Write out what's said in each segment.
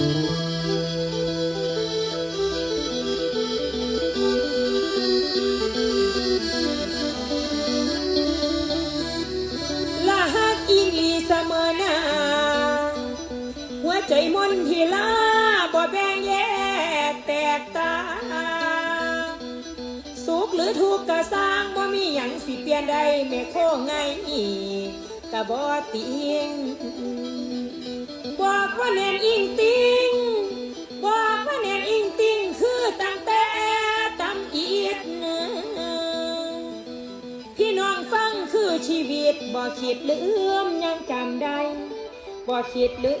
ละหักอีลีเสมอหนาหัวใจมนที่ลาบ่แบ่งแยกแตกตาสุขหรือทุกข์ก็สร้างบ่มีหยังสิเปลี่ยนได้แม่โค้งไงอีกกะบ่ติง บอกว่าแนนอิงติงบอกว่าแนนอิงติงคือตั้งแต่ตำอีดพี่น้องฟังคือชีวิตบอกคิดลืมยังจำได้บอกคิดลื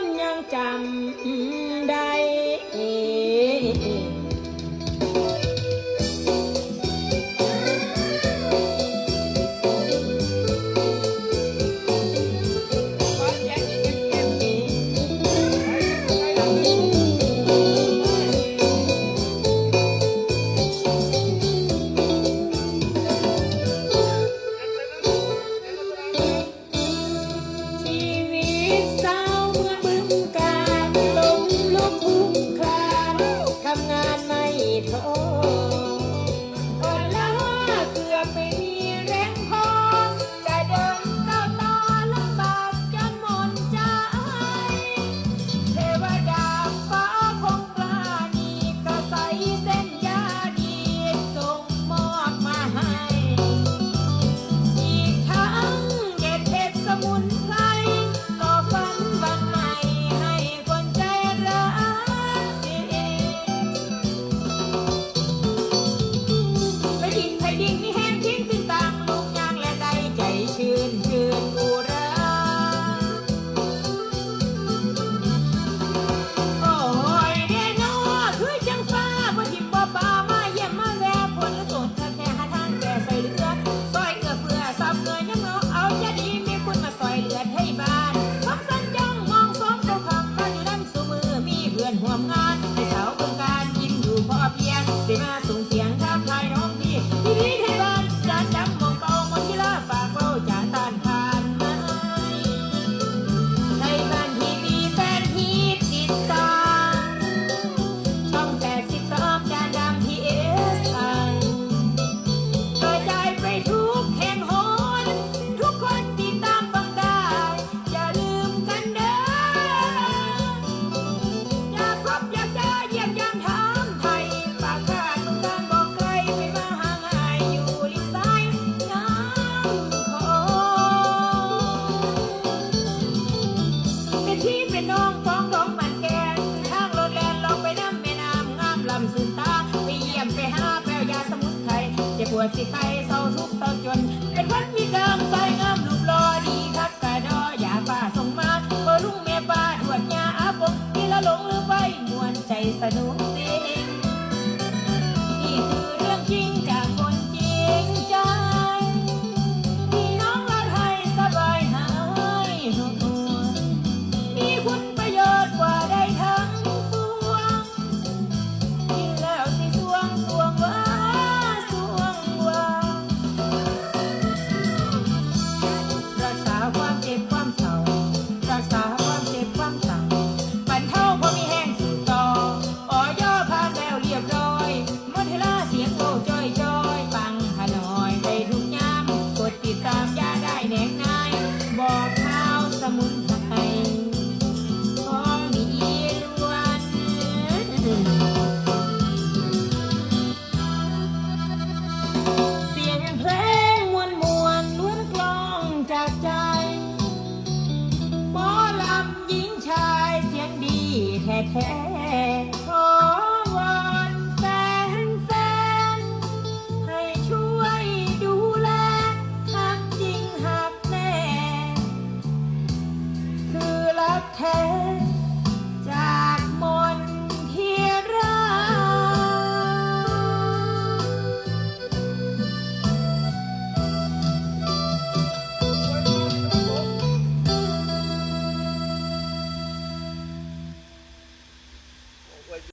มยังจำได้ วดสิไปเศร้าทุกข์เศร้าจน เป็นวันมีดังใส่งามรูปหลอดีทักกระดออย่าป่าส่งมาเบอลุงแม่ป้าทวดยาอาปกที่ละหลงหรือไปมวนใจสนุกสิ